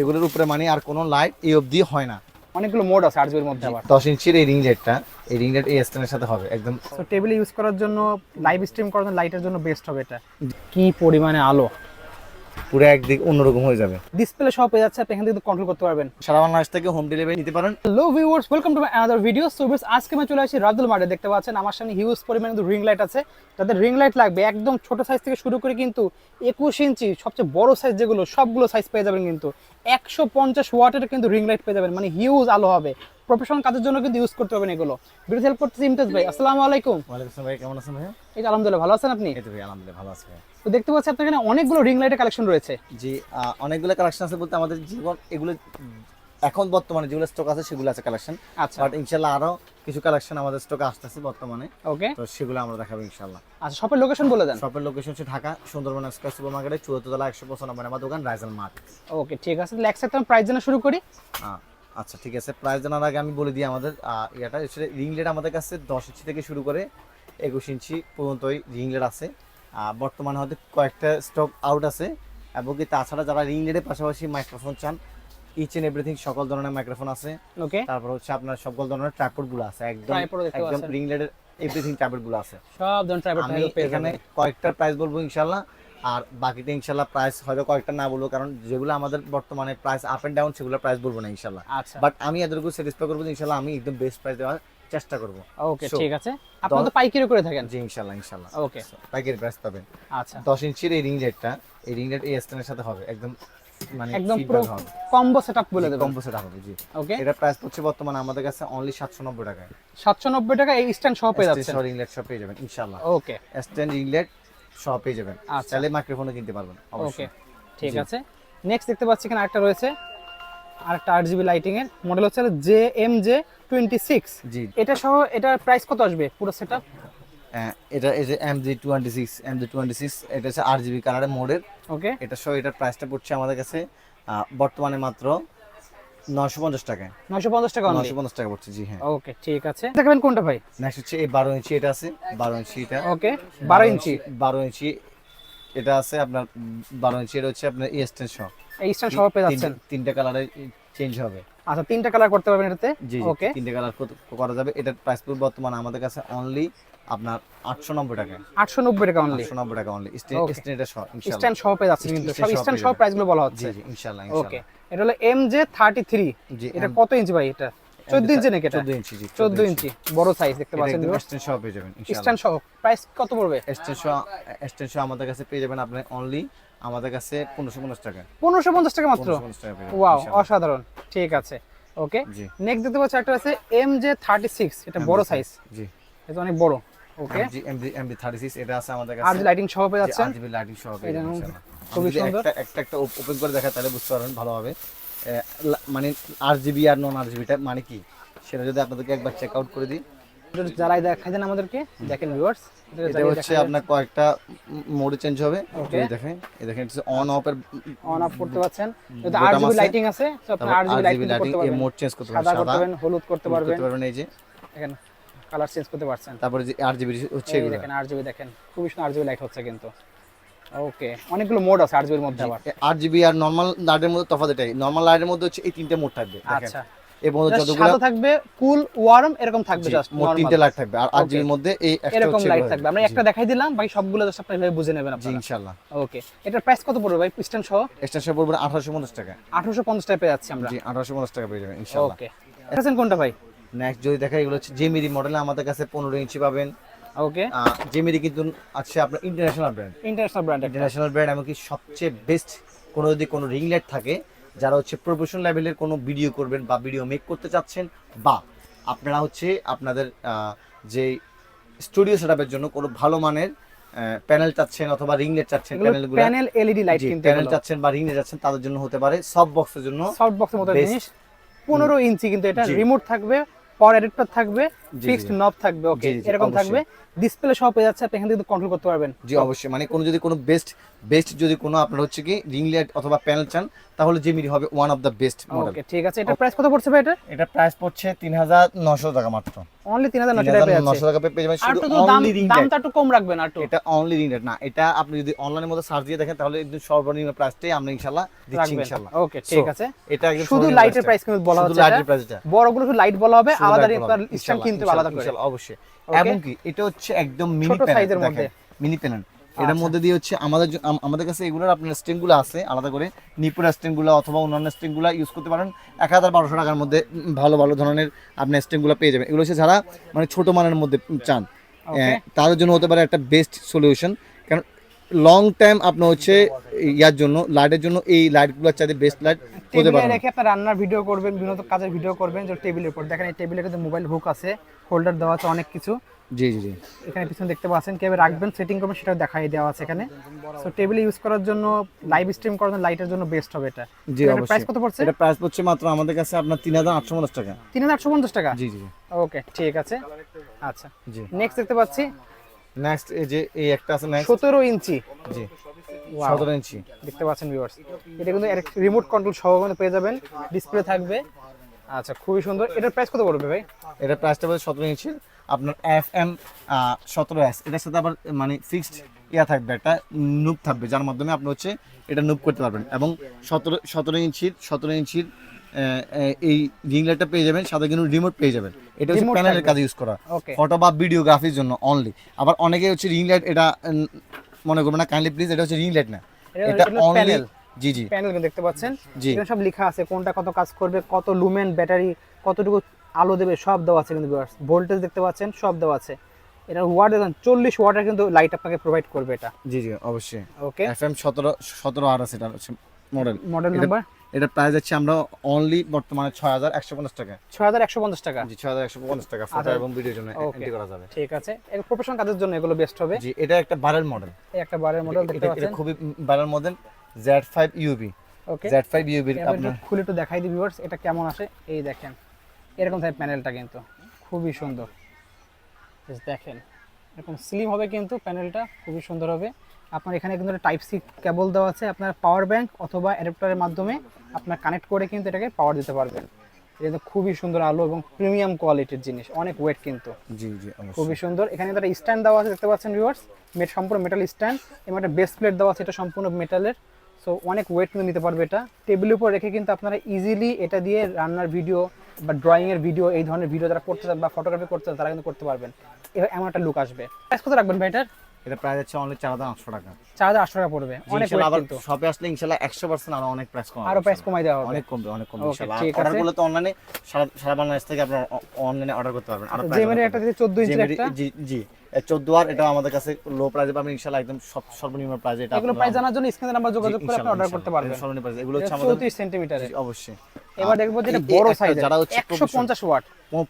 এগুলোর উপরে মানে আর কোনো লাইট এই অবধি হয় না। অনেকগুলো মোড আছে আট জিবির মধ্যে আবার। দশ ইঞ্চির এই রিং লাইটটা এই রিং লাইট এই স্ট্যান্ডের সাথে হবে একদম সো টেবিলে ইউজ করার জন্য লাইভ স্ট্রিম করার জন্য লাইটের জন্য বেস্ট হবে এটা। কি পরিমাণে আলো। পুরো একদিক অন্যরকম হয়ে যাবে। ডিসপ্লে সব পেয়ে যাচ্ছে আপনি এখান থেকে কন্ট্রোল করতে পারবেন। সারা বাংলাদেশ থেকে হোম ডেলিভারি নিতে পারেন। Hello viewers welcome to my another video so viewers আজকে আমি চলে আসি মার্টে দেখতে পাচ্ছেন আমার সামনে হিউজ পরিমাণে কিন্তু রিং লাইট আছে। যাদের রিং লাইট লাগবে একদম ছোট সাইজ থেকে শুরু করে কিন্তু একুশ ইঞ্চি সবচেয়ে বড় সাইজ যেগুলো সবগুলো সাইজ পেয়ে যাবেন কিন্তু। একশো পঞ্চাশ ওয়াটের কিন্তু রিং লাইট পেয়ে যাবেন মানে হিউজ আলো হবে। প্রফেশনাল কাজের জন্য কিন্তু ইউজ করতে পারবেন এগুলো। ভিডিও হেল্প করতেছি ইমতাজ ভাই আসসালামু আলাইকুম। ওয়ালাইকুম আসসালাম ভাই কেমন আছেন ভাই এই আলহামদুলিল্লাহ ভালো আছেন আপনি? এই তো ভাই আলহামদুলিল্লাহ ভালো আছি তো দেখতে পাচ্ছি আপনার এখানে অনেকগুলো রিং লাইটের কালেকশন রয়েছে। জি অনেকগুলো কালেকশন আছে বলতে আমাদের জীবন এগুলো এখন বর্তমানে যেগুলো স্টক আছে সেগুলো আছে কালেকশন। আচ্ছা। বাট ইনশাল্লাহ আরও কিছু কালেকশন আমাদের স্টকে আসতেছে বর্তমানে। ওকে তো সেগুলো আমরা দেখাবো ইনশাল্লাহ। আচ্ছা শপের লোকেশন বলে দেন। শপের লোকেশন হচ্ছে ঢাকা সুন্দরবন স্কয়ার সুপার মার্কেটে চুয়াত্তর তলা একশো পঁচানব্বই আমার দোকান রাইজাল মার্ট ওকে ঠিক আছে তাহলে এক সেকেন্ড প্রাইস জানা শুরু করি। আচ্ছা ঠিক আছে প্রাইস জানার আগে আমি বলে দিই আমাদের ইয়াটা রিং লেট আমাদের কাছে দশ ইঞ্চি থেকে শুরু করে একুশ ইঞ্চি পর্যন্তই রিং লেট আছে। বর্তমানে হয়তো কয়েকটা স্টক আউট আছে এবং কি তাছাড়া যারা রিং লেটের পাশাপাশি মাইক্রোফোন চান ইচ এন্ড এভরিথিং সকল ধরনের মাইক্রোফোন আছে। ওকে তারপর হচ্ছে আপনার সকল ধরনের ট্রাইপডগুলো আছে একদম একদম রিং লেটের এভরিথিং ট্রাইপডগুলো আছে। সব ধরনের ট্রাইপড আমি এখানে কয়েকটা প্রাইস বলব ইনশাল্লাহ আর বাকিটা ইনশাল্লাহ প্রাইস হয়তো কয়েকটা না বলব কারণ যেগুলো আমাদের বর্তমানে প্রাইস আপ এন্ড ডাউন সেগুলো প্রাইস বলব না ইনশাল্লাহ আচ্ছা। বাট আমি এদেরকে স্যাটিসফাই করব যে ইনশাল্লাহ আমি একদম বেস্ট প্রাইস দেওয়ার চেষ্টা করব। ওকে ঠিক আছে। আপনারা তো পাইকারি করে থাকেন? জি ইনশাল্লাহ ইনশাল্লাহ। ওকে। পাইকারি প্রাইস পাবেন আচ্ছা। দশ ইঞ্চির এই রিং লাইটটা এই রিং লাইট এই স্ট্যান্ডের সাথে হবে একদম মানে একদম পুরো কম্বো সেটআপ বলে দেবেন। কম্পোসিট হবে জি। ওকে। এটা প্রাইস পড়ছে বর্তমানে আমাদের কাছে অনলি সাতশো নব্বই টাকায়। 790 টাকা এই স্ট্যান্ড সহ পেয়ে যাচ্ছেন। রিং লাইট সব পেয়ে যাবেন ইনশাল্লাহ। ওকে। স্ট্যান্ড রিং লাইট সব পেয়ে যাবেন। আচ্ছা। চাইলে মাইক্রোফোনও কিনতে পারবেন ওকে ঠিক আছে। নেক্সট দেখতে পাচ্ছি এখানে আরেকটা রয়েছে। আরেকটা আট জিবি লাইটিং এর মডেল হচ্ছে J M J twenty six G. এটা সহ এটার প্রাইস কত আসবে পুরো সেটআপ আহ, এটা এই যে M G twenty six M G twenty six এটা হচ্ছে আট জিবি কালারের মোডের ওকে এটা সহ এটার প্রাইসটা পড়ছে আমাদের কাছে বর্তমানে মাত্র নশো পঞ্চাশ টাকায় নয়শো পঞ্চাশ টাকা নশো পঞ্চাশ টাকা পড়ছে জি হ্যাঁ। ওকে ঠিক আছে। দেখবেন কোনটা ভাই? নেক্সট হচ্ছে এই বারো ইঞ্চি এটা আছে বারো ইঞ্চি এটা। ওকে বারো ইঞ্চি। বারো ইঞ্চি এটা আছে আপনার বারো ইঞ্চি এটা হচ্ছে আপনার ইএসটেন সহ। এই স্ট্যান্ড সহ পেয়ে যাচ্ছেন? তিনটে- কালারে চেঞ্জ হবে। আচ্ছা তিনটা কালার করতে পারবেন এটাতে? জি ওকে। তিনটে কালার করা যাবে। এটার প্রাইস পড়বে বর্তমানে আমাদের কাছে অনলি আপনার আটশো নব্বই টাকা। আটশো নব্বই টাকা অনলি আটশো নব্বই টাকা অনলি. স্টেন সহ ইনশাআল্লাহ স্ট্যান্ড সহ পেয়ে যাচ্ছে কিন্তু সব স্ট্যান্ড সহ যাবেন। প্রাইসগুলো বলা হচ্ছে। জি ইনশাল্লাহ ওকে। এটা হলো M J thirty three G এটা কত ইঞ্চি ভাই এটা? চোদ্দ ইঞ্চি নাকি এটা? চোদ্দ ইঞ্চি জি চোদ্দ ইঞ্চি। বড় সাইজ দেখতে পাচ্ছেন স্টেন সহ পেয়ে যাবেন ইনশাল্লাহ স্ট্যান্ড সহ প্রাইস কত পড়বে? স্টেন সহ আমাদের কাছে পেয়ে যাবেন আপনি অনলি আমাদের কাছে পনেরোশো পঞ্চাশ টাকা। পনেরোশো পঞ্চাশ টাকা মাত্র? ওয়াও অসাধারণ। ঠিক আছে ওকে নেক্সট দেখতে পাচ্ছি একটা আছে এম জে থার্টি সিক্স এটা বড় সাইজ জি। এটা অনেক বড় okay G MB thirty six এটা আছে আমাদের আর লাইটিং সহ পেয়ে যাচ্ছেন। আরজিবি লাইটিং সহ পেয়ে যাবেন খুবই সুন্দর। একটা একটা একটা ওপেন করে দেখা তাহলে বুঝতে পারবেন ভালোভাবে মানে আরজিবি আর নন আরজিবিটা মানে কি? সেটা যদি আপনাদেরকে একবার চেক আউট করে দিই। এটা যারাই দেখাই দেন আমাদেরকে দেখেন ভিউয়ার্স এটা হচ্ছে আপনার কয়েকটা মোডে চেঞ্জ হবে। এই দেখেন এই দেখেন অন অফ এর অন অফ করতে পারছেন জিবি লাইটিং আছে। তো আপনি জিবি আরজিবি লাইটিং করতে পারবেন। মোড চেঞ্জ করতে সাদা পারবেন করতে পারবেন হলুদ করতে পারবেন করতে পারবেন। এই যে। দেখেন কালার চেঞ্জ করতে পারছেন। তারপরে যে আরজিবি হচ্ছে এই এগুলো। দেখেন আট জিবি দেখেন খুবই সুন্দর আট জিবি লাইট হচ্ছে কিন্তু। ওকে অনেকগুলো মোড আছে আট জিবির মধ্যে আবার। আট জিবি আর নর্মাল লাইটের মধ্যে তফাৎ এটাই। নর্মাল লাইটের মধ্যে হচ্ছে এই তিনটে মোড থাকবে আচ্ছা। এবং যতগুলো থাকবে কুল ওয়ার্ম এরকম থাকবে জাস্ট মোট তিনটে লাইট থাকবে। আর Okay. মধ্যে এই একটা এরকম লাইট থাকবে। আমরা একটা দেখাই দিলাম বাকি সবগুলো জাস্ট আপনি এভাবে বুঝে নেবেন আপনারা। ইনশাআল্লাহ ওকে এটার প্রাইস কত পড়বে ভাই? পিস্টন সহ? এক্সটেনশন পড়বে আঠারোশো পঞ্চাশ টাকা। 1850 টাকা পেয়ে যাচ্ছি আমরা। জি আঠারোশো পঞ্চাশ টাকা পেয়ে যাবেন ইনশাআল্লাহ ওকে কোনটা ভাই? নেক্সট যদি দেখা এগুলো হচ্ছে জেমিরি মডেল আমাদের কাছে পনেরো ইঞ্চি পাবেন। ওকে। জেমিরি কিন্তু আছে আপনার international brand international brand international brand এমনকি সবচেয়ে বেস্ট কোনো যদি কোনো রিং লাইট থাকে যারা হচ্ছে প্রফেশনাল লেভেলের কোনো ভিডিও করবেন বা ভিডিও মেক করতে চাচ্ছেন বা আপনারা হচ্ছে আপনাদের যে স্টুডিও সেটআপের জন্য কোনো ভালো মানের প্যানেল চাচ্ছেন অথবা রিং লাইট চাচ্ছেন প্যানেলগুলো প্যানেল এলইডি লাইট কিন্তু প্যানেল চাচ্ছেন বা রিং লাইট চাচ্ছেন তাদের জন্য হতে পারে সব বক্সের জন্য সফট বক্সের মতো. জিনিস। 15 ইঞ্চি কিন্তু এটা রিমোট থাকবে পাওয়ার অ্যাডাপ্টার থাকবে ফিক্সড। নব থাকবে ওকে এরকম থাকবে। ডিসপ্লে সহ পেয়ে যাচ্ছে আপনি এখান থেকে কন্ট্রোল করতে পারবেন। জি অবশ্যই। মানে কোনো যদি কোনো বেস্ট বেস্ট যদি কোনো আপনার হচ্ছে কি রিং লাইট অথবা প্যানেল চান তাহলে হবে one of the best model okay ঠিক আছে। এটা প্রাইস কত পড়ছে ভাই এটা? এটা প্রাইস পড়ছে তিন হাজার নশো টাকা মাত্র। অনলি তিন হাজার তিন নশো টাকা পেয়ে টাকা যাবেন শুধু অনলি রিং লাইট দামটা একটু কম রাখবেন আর এটা অনলি রিং লাইট না। এটা আপনি যদি অনলাইনের মধ্যে সার্চ দিয়ে দেখেন তাহলে একদম সর্বনিম্ন প্রাইসটাই আমরা ইনশাল্লাহ দিচ্ছি রাখবেন। ইনশাল্লাহ ওকে ঠিক আছে। এটা শুধু লাইটের প্রাইস কিন্তু বলা শুধু হচ্ছে লাইটের প্রাইসটা বড়গুলো শুধু লাইট বলা হবে আলাদা স্ট্যান্ড ইনশাল্লাহ, কিনতে আলাদা করে। অবশ্যই। এবং কি এটা হচ্ছে একদম মিনি মধ্যে। মিনি প্যানেল এটার আচ্ছা। মধ্যে দিয়ে হচ্ছে আমাদের আমাদের কাছে এগুলোর আপনার স্ট্রিংগুলো আছে আলাদা করে। নিপুরা স্ট্রিংগুলো অথবা অন্যান্য স্ট্রিংগুলো ইউজ করতে পারেন। এক হাজার বারোশো টাকার মধ্যে ভালো ভালো ধরনের আপনি স্ট্রিংগুলো পেয়ে যাবেন। এগুলো হচ্ছে যারা মানে ছোট মানের মধ্যে চান। তার জন্য হতে পারে একটা বেস্ট সলিউশন লং টাইম আপনার হচ্ছে ইয়ার জন্য লাইটের জন্য এই লাইটগুলোর চাইতে বেস্ট লাইট হতে পারে রেখে আপনার রান্নার ভিডিও করবেন বিভিন্ন কাজের ভিডিও করবেন যে টেবিলের উপর। দেখেন এই টেবিলের কিন্তু মোবাইল হুক আছে হোল্ডার দেওয়া আছে অনেক কিছু। জি জি জি। এখানে পিছনে দেখতে পাচ্ছেন কীভাবে রাখবেন সেটিং করবেন সেটা দেখাই দেওয়া আছে এখানে। সো টেবিলে ইউজ করার জন্য লাইভ স্ট্রিম করার জন্য লাইটের জন্য বেস্ট হবে এটা। জি অবশ্যই। প্রাইস কত পড়ছে? এটা প্রাইস পড়ছে মাত্র আমাদের কাছে আপনার তিন হাজার আটশো পঞ্চাশ টাকা। তিন হাজার আটশো পঞ্চাশ টাকা? জি জি জি। ওকে ঠিক আছে। আচ্ছা। জি। নেক্সট দেখতে পাচ্ছি নেক্সট এই যে এই একটা আছে নেক্সট সতেরো ইঞ্চি। জি Wow. সতেরো ইঞ্চি। দেখতে পাচ্ছেন ভিউয়ার্স এটা কিন্তু রিমোট কন্ট্রোল সহ কিন্তু পেয়ে যাবেন। ডিসপ্লে থাকবে। আচ্ছা খুবই সুন্দর। এটার প্রাইস কত পড়বে ভাই? এটা প্রাইসটা পড়ছে সতেরো ইঞ্চি। আপনার এফ এম সতেরো এস এটার সাথে আবার মানে ফিক্সড ইয়া থাকবে। একটা নুব থাকবে যার মাধ্যমে আপনি হচ্ছে এটা নুপ করতে পারবেন। এবং সতেরো সতেরো ইঞ্চির সতেরো ইঞ্চির এই রিং লাইটটা পেয়ে যাবেন সাথে কিন্তু রিমোট পেয়ে যাবেন। এটা হচ্ছে প্যানেলের কাজে ইউজ করা। ফটো বা ভিডিওগ্রাফির জন্য অনলি আবার অনেকে হচ্ছে রিং লাইট এটা মনে করবেন না কাইন্ডলি প্লিজ এটা হচ্ছে রিং লাইট না। এটা- অনলি জি জি। প্যানেল দেখতে পাচ্ছেন। এখানে সব লেখা আছে কোনটা কত কাজ করবে কত লুমেন ব্যাটারি কতটুকু আলো দেবে সব দেওয়া আছে কিন্তু ভোল্টেজ দেখতে পাচ্ছেন সব দেওয়া আছে। এটা ওয়াট দেখুন চল্লিশ ওয়াটের কিন্তু লাইট আপনাকে প্রোভাইড করবে এটা। জি জি অবশ্যই। ওকে সতেরো সতেরো আর আছে এটা হচ্ছে মডেল মডেল নাম্বার এটা প্রাইস আছে আমরা অনলি বর্তমানে ছয় হাজার একশো পঞ্চাশ টাকা। ছয় হাজার একশো পঞ্চাশ টাকা। জি ছয় হাজার একশো পঞ্চাশ টাকা ফটো আচ্ছা। এবং ভিডিওর জন্য এন্ট্রি করা যাবে। ঠিক আছে। এর প্রফেশনাল কাজের জন্য এগুলো বেস্ট হবে? জি এটা একটা বারের মডেল এই একটা বারের মডেল দেখতে এটা এটা পাচ্ছেন। খুবই বারের model Z five UB okay Z five আপনার একটু খুলে একটু দেখাই দিই ভিউয়ার্স এটা কেমন আসে? এই দেখেন এরকম টাইপ প্যানেলটা কিন্তু। খুবই সুন্দর। দেখেন। এরকম স্লিম হবে কিন্তু প্যানেলটা খুবই সুন্দর হবে। আপনার এখানে কিন্তু টাইপ সি কেবল দেওয়া আছে আপনার পাওয়ার ব্যাংক অথবা অ্যাডাপ্টারের মাধ্যমে আপনার কানেক্ট করে কিন্তু এটাকে পাওয়ার দিতে পারবেন। এটা কিন্তু খুবই সুন্দর আলো এবং প্রিমিয়াম কোয়ালিটির জিনিস অনেক ওয়েট কিন্তু। জি জি খুবই সুন্দর। এখানে একটা স্ট্যান্ড দেওয়া আছে দেখতে পাচ্ছেন ভিউয়ার্স মেট সম্পূর্ণ মেটাল স্ট্যান্ড এবং একটা বেস প্লেট দেওয়া আছে এটা সম্পূর্ণ মেটালের সো অনেক ওয়েট কিন্তু নিতে পারবে এটা। টেবিলের উপর রেখে কিন্তু আপনারা ইজিলি এটা দিয়ে রান্নার ভিডিও বা ড্রয়িং এর ভিডিও এই ধরনের ভিডিও যারা করতে চান বা ফটোগ্রাফি করতে চান তারা কিন্তু করতে পারবেন। এবার এমন একটা লুক আসবে। প্রাইস কত রাখবেন ভাই এটার? এটা প্রাইস আছে অনলি চার হাজার আটশো টাকা। চার হাজার আটশো টাকা পড়বে। অনেক আবার শপে আসলে ইনশাল্লাহ একশো পার্সেন্ট আরও অনেক প্রাইস কম আরও প্রাইস কমাই দেওয়া হবে। অনেক কমবে অনেক কমবে ইনশাল্লাহ। অর্ডার করলে তো অনলাইনে সারা সারা বাংলাদেশ থেকে আপনারা অনলাইনে অর্ডার করতে পারবেন। আরও মানে একটা চোদ্দ ইঞ্চির একটা? জি জি। চোদ্দ আর এটা আমাদের কাছে লো প্রাইসে পাবেন ইনশাল্লাহ একদম সর্বনিম্ন প্রাইসে এটা এগুলো প্রাইস জানার জন্য স্ক্রিনে নাম্বার যোগাযোগ করে আপনি অর্ডার করতে পারবেন। সর্বনিম্ন প্রাইস এগুলো হচ্ছে আমাদের চৌত্রিশ সেন্টিমিটারের অবশ্যই। এবার দেখব যেটা বড় সাইজ যারা হচ্ছে একশো পঞ্চাশ ওয়াট।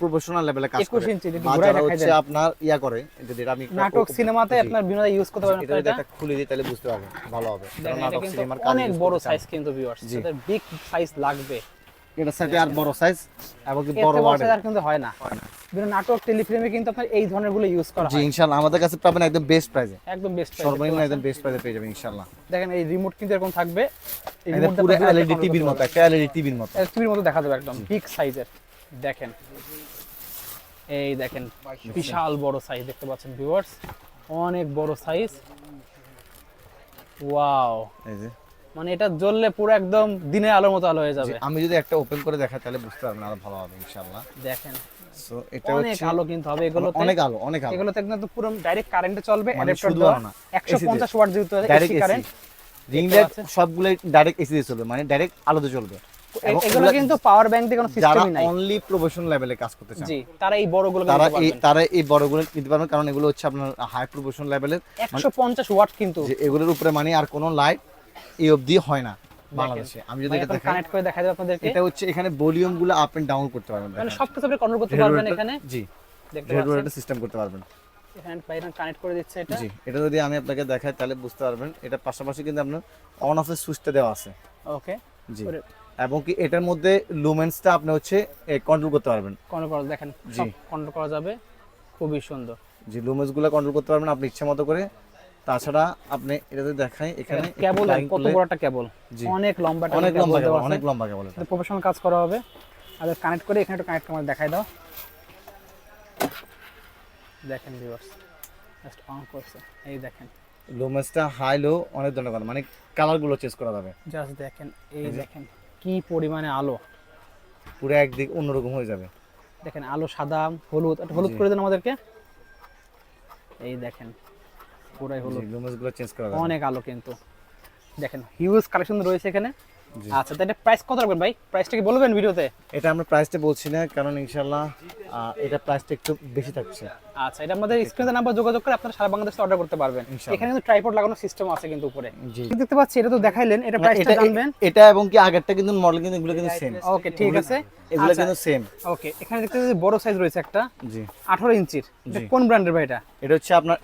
প্রফেশনাল লেভেলে কাজ 21 ইঞ্চি, যদি ঘুরায় দেখাই হচ্ছে আপনার ইয়া করে যদি আমি নাটক সিনেমাতে আপনার বিনোদন ইউজ করতে পারেন এটা এটা খুলে দিই তাহলে বুঝতে পারবেন ভালো হবে। নাটক সিনেমার অনেক বড় সাইজ কিন্তু ভিউয়ার্স তাদের বিগ সাইজ লাগবে। এটা সাথে আর বড় সাইজ এবং বড় ওয়ার্ডের আর কিন্তু হয় না। বিভিন্ন নাটক টেলিফিল্মে কিন্তু আপনার এই ধরনেরগুলো ইউজ করা জি ইনশাআল্লাহ। আমাদের কাছে পাবেন একদম বেস্ট প্রাইসে একদম বেস্ট সর্বনিম্ন একদম বেস্ট প্রাইসে পেয়ে যাবেন ইনশাআল্লাহ। দেখেন এই রিমোট কিন্তু এরকম থাকবে। এই পুরো এলইডি টিভির মতো একটা এলইডি টিভির মতো। টিভির মতো দেখা যাবে একদম বিগ সাইজের দেখেন। এই দেখেন বিশাল বড় সাইজ দেখতে পাচ্ছেন ভিউয়ার্স অনেক বড় সাইজ ওয়াও এই যে। মানে এটা জ্বললে পুরো একদম দিনে আলোর মতো আলো হয়ে যাবে। আমি যদি একটা ওপেন করে দেখাই তাহলে বুঝতে পারবেন আরও ভালো হবে ইনশাআল্লাহ। দেখেন। সো এটা অনেক আলো কিন্তু হবে এগুলো অনেক আলো অনেক আলো। এগুলোতে একদম তো পুরো ডাইরেক্ট কারেন্টে চলবে মানে অ্যাডাপ্টার দেওয়া। আলো না, 150 ওয়াট যেহেতু এসি কারেন্ট রিং লাইট? সবগুলোই ডাইরেক্ট এসি দিয়ে চলবে মানে ডাইরেক্ট আলোতে চলবে। এগুলো কিন্তু পাওয়ার ব্যাংক দিয়ে কোনো সিস্টেমই নাই। অনলি প্রফেশনাল লেভেলে কাজ করতে চান। জি তারা এই বড়গুলো তারা এই তারা এই বড়গুলো নিতে পারবেন কারণ এগুলো হচ্ছে আপনার হাই প্রফেশনাল লেভেলের 150 ওয়াট কিন্তু। যে এগুলোর উপরে মানে আর কোনো লাইট এই অবধি হয় না বাংলাদেশে। আমি যদি এটা দেখাই কানেক্ট করে দেখা যাবে আপনাদেরকে। এটা হচ্ছে এখানে ভলিউমগুলো আপ এন্ড ডাউন করতে পারবেন মানে সব কিছু আপনি কন্ট্রোল করতে পারবেন এখানে। জি। দেখতে পাচ্ছেন? সিস্টেম করতে পারবেন। কানেক্ট করে দিচ্ছে এটা। জি এটা যদি আমি আপনাকে দেখাই তাহলে বুঝতে পারবেন। এটা পাশাপাশি কিন্তু আপনার অন অফের সুইচটা দেওয়া আছে। ওকে জি। এবং কি এটার মধ্যে লুমেন্সটা আপনি হচ্ছে কন্ট্রোল করতে পারবেন। কন্ট্রোল করা দেখেন জি। কন্ট্রোল করা যাবে। খুবই সুন্দর। যে লুমেন্সগুলো কন্ট্রোল করতে পারবেন আপনি ইচ্ছা মতো করে। তাছাড়া আপনি এটাতে দেখাই এখানে কেবল কত বড় একটা কেবল অনেক লম্বা অনেক লম্বা কেবল অনেক লম্বা কেবল এটা। প্রফেশনাল কাজ করা হবে। আর কানেক্ট করে এখানে একটু কানেক্ট করে দেখাই দাও। দেখেন ভিউয়ার্স জাস্ট অন করছে। এই দেখেন। লুমেন্সটা হাই লো অনেক ধরনের কথা মানে কালারগুলো চেঞ্জ করা যাবে। জাস্ট দেখেন এই দেখেন কি পরিমাণে আলো। পুরো একদিক অন্যরকম হয়ে যাবে। দেখেন আলো সাদা হলুদ একটা হলুদ করে দেন আমাদেরকে। এই দেখেন পুরাই হলুদ। গুলো চেঞ্জ করা অনেক আলো কিন্তু। দেখেন হিউজ কালেকশন রয়েছে এখানে। আচ্ছা তাহলে প্রাইস কত রাখবেন ভাই? প্রাইসটা কি বলবেন ভিডিওতে? এটা আমরা প্রাইসটা বলছি না কারণ ইনশাল্লাহ আহ, এটা প্রাইসটা একটু বেশি থাকছে। আচ্ছা এটা আমাদের স্ক্রিনে নাম্বার যোগাযোগ করে আপনারা সারা বাংলাদেশে অর্ডার করতে পারবেন। এখানে কিন্তু ট্রাইপড লাগানোর সিস্টেম আছে কিন্তু উপরে। জি। দেখতে পাচ্ছি এটা তো দেখাইলেন এটা প্রাইসটা জানবেন। এটা এবং কি আগেরটা কিন্তু মডেল কিন্তু এগুলো কিন্তু সেম ওকে ঠিক আছে। এগুলো আচ্ছা, কিন্তু সেম ওকে এখানে দেখতে পাচ্ছি বড় সাইজ রয়েছে একটা। জি। 18 ইঞ্চির। এটা কোন ব্র্যান্ডের ভাই এটা? এটা হচ্ছে আপনার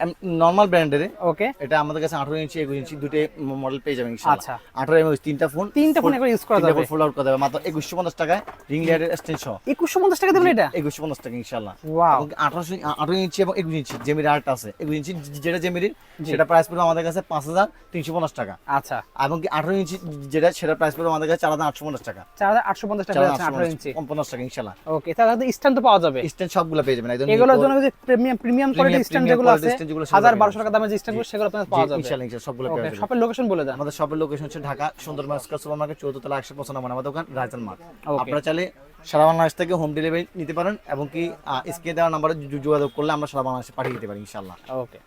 নর্মাল ব্র্যান্ডের ওকে এটা আমাদের কাছে আঠারো ইঞ্চি একুশ ইঞ্চি দুটো মডেল পেয়ে যাবেন ইনশাআল্লাহ। আচ্ছা। আঠারো এমএস তিনটা ফোন তিনটা ফোন একবার ইউজ করা যাবে। ফুল আউট করা যাবে। মাত্র একুশশো পঞ্চাশ টাকায় রিং লাইটের স্ট্যান্ড সহ। 2150 টাকা দেবেন এটা? একুশশো পঞ্চাশ টাকা ইনশাআল্লাহ। ওয়াও এবং আঠারোশো আঠারো ইঞ্চি এবং একুশ ইঞ্চি জেমির আর্ট আছে। একুশ ইঞ্চি যেটা জেমিরির সেটা প্রাইস পড়বে আমাদের কাছে পাঁচ হাজার তিনশো পঞ্চাশ টাকা। আচ্ছা। এবং কি আঠারো ইঞ্চি যেটা সেটা প্রাইস পড়বে আমাদের কাছে চার হাজার আটশো পঞ্চাশ টাকা। 4850 টাকা আছে 18 ইঞ্চি। পঞ্চাশ টাকা ইনশাআল্লাহ। ওকে তাহলে স্ট্যান্ড তো পাওয়া যাবে। স্ট্যান্ড সবগুলো পেয়ে যাবেন একদম এগুলোর জন্য যে প্রিমিয়াম প্রিমিয়াম কোয়ালিটি স্ট্যান্ড যেগুলো আছে stand যেগুলো সেগুলো। টাকা দামের যে স্ট্যান্ডগুলো পাওয়া যাবে। ইনশাআল্লাহ ইনশাআল্লাহ সবগুলো পেয়ে যাবেন। শপের লোকেশন বলে দেন আমাদের শপের লোকেশন হচ্ছে ঢাকা সুন্দর সুপার মার্কেট চৌদ্দ তলা একশো পঁচানব্বই আমার দোকান রাজন মার্ক আপনারা চাইলে সারা বাংলাদেশ থেকে হোম ডেলিভারি নিতে পারেন এবং কি স্ক্রিনে দেওয়া নাম্বারে যোগাযোগ করলে আমরা সারা বাংলাদেশে পাঠিয়ে দিতে পারি ইনশাল্লাহ ওকে